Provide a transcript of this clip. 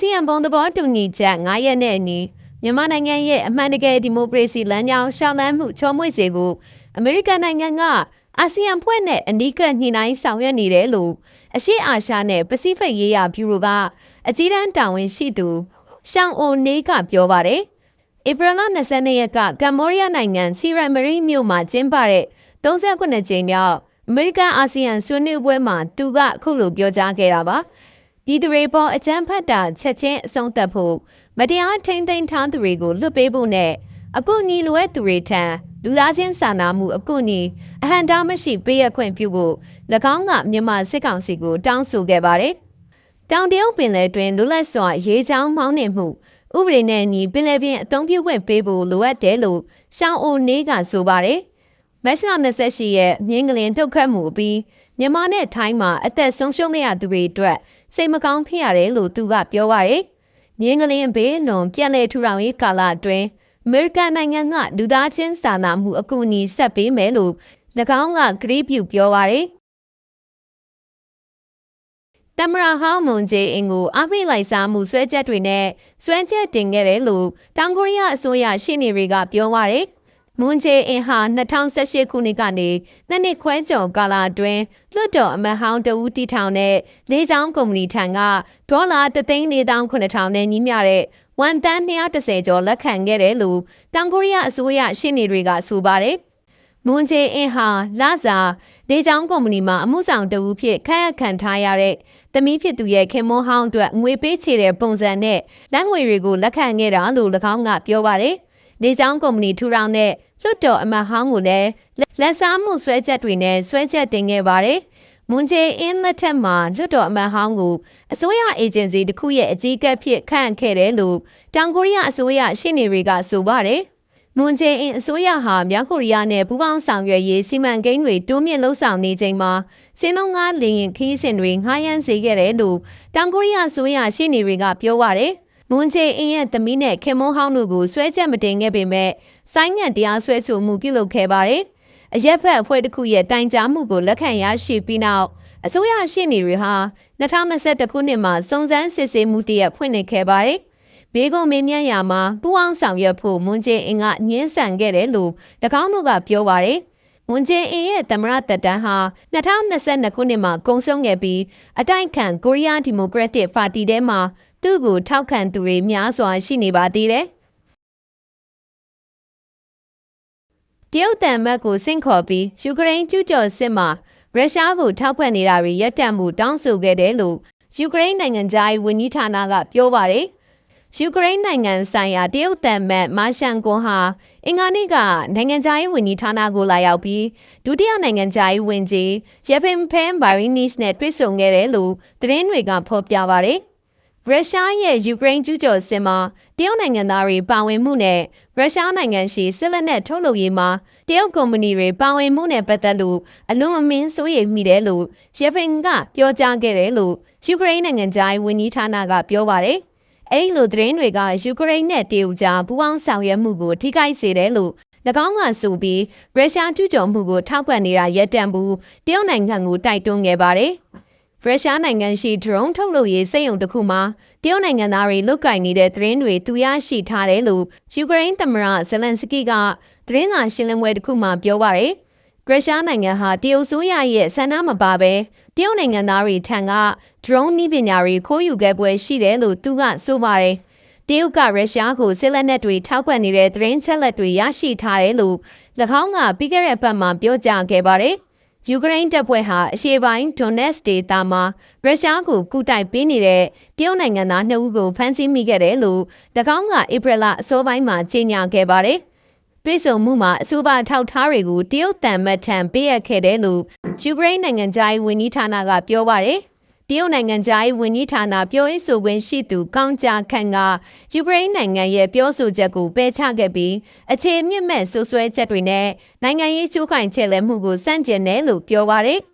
ဆီယံဘုံသဘောတူညီချက်9ရက်နဲ့အညီမြန်မာနိုင်ငံရဲ့အမှန်တကယ်ဒီမိုကရေစီလမ်းကြောင်းရှောင်လန်းမှုချောမွေ့စေဖို့အမေရိကန်နိုင်ငံကအာဆီယံဖွဲ့နဲ့အနီးကပ်ညှိနှိုင်းဆောင်ရွက်နေတယ်လို့အရှေ့အာရှနဲ့ပစိဖိတ်ရေးရာဘျူရိုကအကြီးတန်းတာဝန်ရှိသူရှောင်းအိုနေကပြောပါတယ်။ဧပြီလ22ရက်ကကမ္ဘောဒီးယားနိုင်ငံစီရမရီမြို့မှာကျင်းပတဲ့39ကြိမ်မြောက်အမေရိကန်အာဆီယံဆွေးနွေးပွဲမှာသူကအခုလိုပြောကြားခဲ့တာပါ။ ပြည်သူတွေပေါ်အကြမ်းဖက်တာချက်ချင်းအဆုံးသတ်ဖို့မတရားထိမ့်သိမ်းထားသူတွေကိုလွတ်ပေးဖို့နဲ့အကူအညီလိုအပ်သူတွေထံလူသားချင်းစာနာမှုအကူအညီအဟံတားမရှိပေးရခွင့်ပြုဖို့၎င်းကမြန်မာစစ်ကောင်စီကိုတောင်းဆိုခဲ့ပါတယ်။တောင်တရုတ်ပင်လယ်တွင်လွတ်လပ်စွာရေချောင်းမောင်းနှင်မှုဥပဒေနဲ့ညီပင်လယ်ပြင်အသုံးပြုခွင့်ပေးဖို့လိုအပ်တယ်လို့ရှောင်းအိုနေကဆိုပါတယ်။ မက်ရှလာ28ရဲ့မြင်းကလင်ထုတ်ခတ်မှုအပြီးမြန်မာနဲ့ထိုင်းမှာအသက်ဆုံးရှုံးရသူတွေအတွက်စိတ်မကောင်းဖြစ်ရတယ်လို့သူကပြောပါရယ်။မြင်းကလင်ဘေးလွန်ပြန်လည်ထူထောင်ရေးကာလအတွင်းအမေရိကန်နိုင်ငံကလူသားချင်းစာနာမှုအကူအညီဆက်ပေးမယ်လို့၎င်းကဂရိပြုပြောပါရယ်တမရဟောင်းမွန်ဂျေအင်ကိုအဖိလိုက်စားမှုဆွဲချက်တွေနဲ့ဆွဲချက်တင်ခဲ့တယ်လို့တောင်ကိုရီးယားအစိုးရရှေ့နေတွေကပြောပါရယ် မွန်ဂျေအင်ဟာ2018ခုနှစ်ကနေနှစ်နှစ်ခွဲကျော်ကာလအတွင်းလွတ်တော်အမတ်ဟောင်းတဦးတီထောင်တဲ့လေးချောင်းကုမ္ပဏီထံကဒေါ်လာ3,400,000နဲ့ညီမျှတဲ့ဝန်တန်း230ကျော်လက်ခံခဲ့တယ်လို့တောင်ကိုရီးယားအစိုးရရှေ့နေတွေကဆိုပါတယ်။မွန်ဂျေအင်ဟာလာဇာဒေချောင်းကုမ္ပဏီမှာအမှုဆောင်တဦးဖြစ်ခန့်အပ်ခံထားရတဲ့သမီးဖြစ်သူရဲ့ခင်မွန်းဟောင်းအတွက်ငွေပေးချေတဲ့ပုံစံနဲ့လက်ငွေတွေကိုလက်ခံခဲ့တာလို့၎င်းကပြောပါတယ်။ ဒေချောင်းကုမ္ပဏီထူထောင်တဲ့လွတ်တော်အမတ်ဟောင်းကိုလည်းလက်စားမှုဆွဲချက်တွေနဲ့ဆွဲချက်တင်ခဲ့ပါတယ်။မွန်ဂျေအင်းလက်ထက်မှာလွတ်တော်အမတ်ဟောင်းကိုအစိုးရအေဂျင်စီတစ်ခုရဲ့အကြီးအကဲဖြစ်ခန့်ခဲ့တယ်လို့တောင်ကိုရီးယားအစိုးရရှေ့နေတွေကဆိုပါတယ်။မွန်ဂျေအင်းအစိုးရဟာမြောက်ကိုရီးယားနဲ့ပူးပေါင်းဆောင်ရွက်ရေးစီမံကိန်းတွေတိုးမြင့်လှုပ်ဆောင်နေချိန်မှာစင်းလုံးကားလင်းရင်ခီးစဉ်တွေငှားရမ်းစေခဲ့တယ်လို့တောင်ကိုရီးယားအစိုးရရှေ့နေတွေကပြောပါတယ်။ မွန်ချေအင်းရဲ့သမီးနဲ့ခင်မွန်းဟောင်းတို့ကိုဆွဲချက်မတင်ခဲ့ပေမဲ့ဆိုင်းငံ့တရားစွဲဆိုမှုပြုလုပ်ခဲ့ပါတယ်။အရက်ဖက်အဖွဲ့တစ်ခုရဲ့တိုင်ကြားမှုကိုလက်ခံရရှိပြီးနောက်အစိုးရရှေ့နေတွေဟာ2021ခုနှစ်မှာစုံစမ်းစစ်ဆေးမှုတရက်ဖွင့်လှစ်ခဲ့ပါတယ်။ဘေးကုံမေးမြန်းရာမှာပူအောင်ဆောင်ရွက်ဖို့မွန်ချေအင်းကညှင်းဆန်ခဲ့တယ်လို့၎င်းတို့ကပြောပါတယ်။ဝန်ကျင်းအင်းရဲ့သမရတက်တန်းဟာ2022ခုနှစ်မှာကုံဆုံးခဲ့ပြီးအတိုက်ခံကိုရီးယားဒီမိုကရက်တစ်ပါတီထဲမှာ သူ့ကိုထောက်ခံသူတွေများစွာရှိနေပါသေးတယ်။တရုတ်တန်မတ်ကိုစင့်ခေါ်ပြီးယူကရိန်းကျူးကျော်စစ်မှာရုရှားကိုထောက်ပံ့နေတာတွေရပ်တန့်မှုတောင်းဆိုခဲ့တယ်လို့ယူကရိန်းနိုင်ငံသားဝန်ကြီးဌာနကပြောပါတယ်။ယူကရိန်းနိုင်ငံဆိုင်ရာတရုတ်တန်မတ်မာရှန်ကွန်ဟာအင်္ဂါနေ့ကနိုင်ငံသားရေးဝန်ကြီးဌာနကိုလာရောက်ပြီးဒုတိယနိုင်ငံသားရေးဝန်ကြီးယေဖင်ဖန်ဘာရီနစ်နဲ့တွေ့ဆုံခဲ့တယ်လို့သတင်းတွေကဖော်ပြပါတယ်။ ရုရှားရဲ့ယူကရိန်းကျူးကျော်စစ်မှာတရုတ်နိုင်ငံသားတွေပါဝင်မှုနဲ့ရုရှားနိုင်ငံရှိစစ်လက်နက်ထုတ်လုပ်ရေးမှာတရုတ်ကုမ္ပဏီတွေပါဝင်မှုနဲ့ပတ်သက်လို့အလွန်အမင်းစိုးရိမ်မိတယ်လို့ယေဖင်ကပြောကြားခဲ့တယ်လို့ယူကရိန်းနိုင်ငံသားဝန်ကြီးဌာနကပြောပါတယ်။အဲဒီလိုသတင်းတွေကယူကရိန်းနဲ့တရုတ်ကြားပူးပေါင်းဆောင်ရွက်မှုကိုထိခိုက်စေတယ်လို့၎င်းကဆိုပြီးရုရှားကျူးကျော်မှုကိုထောက်ပံ့နေတာရပ်တန့်ဘူးတရုတ်နိုင်ငံကိုတိုက်တွန်းခဲ့ပါတယ်။ ရုရှားနိုင်ငံရှိ drone ထုတ်လုပ်ရေးစက်ရုံတစ်ခုမှာတရုတ်နိုင်ငံသားတွေလုတ်ကင်နေတဲ့သတင်းတွေသူရရှိထားတယ်လို့ယူကရိန်းသမ္မတဇလန်စကီကသတင်းစာရှင်းလင်းပွဲတစ်ခုမှာပြောပါရယ်ရုရှားနိုင်ငံဟာတရုတ်ဆိုးရရဲ့ဆန္ဒမပါပဲတရုတ်နိုင်ငံသားတွေထံက drone နည်းပညာတွေခိုးယူခဲ့ပွဲရှိတယ်လို့သူကဆိုပါတယ်တရုတ်ကရုရှားကိုစစ်လက်နက်တွေထောက်ပံ့နေတဲ့သတင်းချက်လက်တွေရရှိထားတယ်လို့၎င်းကပြီးခဲ့တဲ့ပတ်မှာပြောကြားခဲ့ပါတယ်။ ယူကရိန်းတပ်ဖွဲ့ဟာအရှေ့ပိုင်းဒွန်နက်စ်ဒေသမှာရုရှားကိုကူတိုက်ပေးနေတဲ့တရုတ်နိုင်ငံသားနှစ်ဦးကိုဖမ်းဆီးမိခဲ့တယ်လို့၎င်းကဧပြီလအစောပိုင်းမှာကြေညာခဲ့ပါတယ်။ပြည်စုံမှုမှာအဆိုပါထောက်ထားတွေကိုတရုတ်တန်မတ်ထံပေးအပ်ခဲ့တယ်လို့ယူကရိန်းနိုင်ငံသားဝန်ကြီးဌာနကပြောပါတယ်။ တရုတ်နိုင်ငံသားရေးဝန်ကြီးဌာနပြောရေးဆိုခွင့်ရှိသူကောင်းကြခန့်ကယူကရိန်းနိုင်ငံရဲ့ပြောဆိုချက်ကိုပယ်ချခဲ့ပြီးအခြေမြင့်မဲ့ဆွဆွဲချက်တွေနဲ့နိုင်ငံရေးချိုးခိုင်ချက်လဲမှုကိုစန့်ကျင်တယ်လို့ပြောပါရယ်